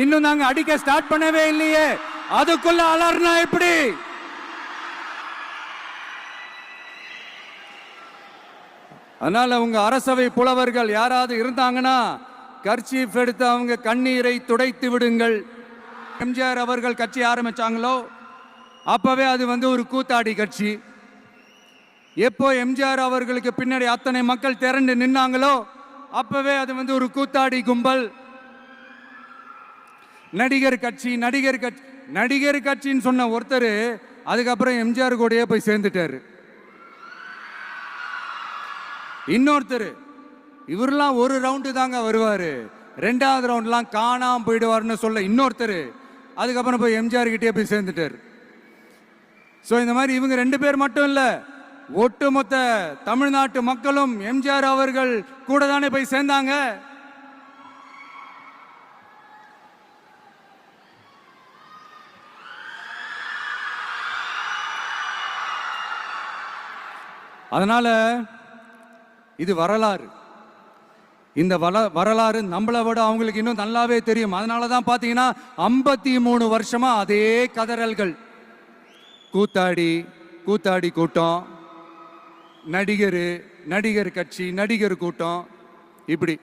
இன்னும் நாங்க அடிக்க ஸ்டார்ட் பண்ணவே இல்லையே. அதுக்குள்ள அலர்னா எப்படி? அதனால உங்க அரசவை புலவர்கள் யாராவது இருந்தாங்கன்னா கர்ச்சீஃப் எடுத்து அவங்க கண்ணீரை துடைத்து விடுங்கள். எம்ஜிஆர் அவர்கள் கட்சி ஆரம்பிச்சாங்களோ அப்பவே அது வந்து ஒரு கூத்தாடி கட்சி. எப்போ எம்ஜிஆர் அவர்களுக்கு பின்னாடி அத்தனை மக்கள் திரண்டு நின்னாங்களோ அப்பவே அது வந்து ஒரு கூத்தாடி கும்பல். நடிகர் கட்சி நடிகர் கட்சி நடிகர் கட்சின்னு சொன்ன ஒருத்தர் அதுக்கப்புறம் எம்ஜிஆர் கூடயே போய் சேர்ந்துட்டாரு. இன்னொருத்தர் இவரெல்லாம் ஒரு ரவுண்டு தாங்க வருவார். ரெண்டாவது ரவுண்ட்லாம் காணாமல் போயிடுவாருன்னு சொல்ல இன்னொருத்தர் அதுக்கப்புறம் போய் எம்ஜிஆர் கிட்டே போய் சேர்ந்துட்டார். ஸோ இந்த மாதிரி இவங்க ரெண்டு பேர் மட்டும் இல்லை ஒட்டுமொத்த தமிழ்நாட்டு மக்களும் எம்ஜிஆர் அவர்கள் கூட தானே போய் சேர்ந்தாங்க? அதனால் இது வரலாறு. இந்த வள வரலாறு நம்மளை விட அவங்களுக்கு இன்னும் நல்லாவே தெரியும். அதனால தான் பார்த்தீங்கன்னா ஐம்பத்தி மூணு வருஷமாக அதே கதறல்கள். கூத்தாடி கூத்தாடி கூட்டம் நடிகர் நடிகர் கட்சி நடிகர் கூட்டம் இப்படி.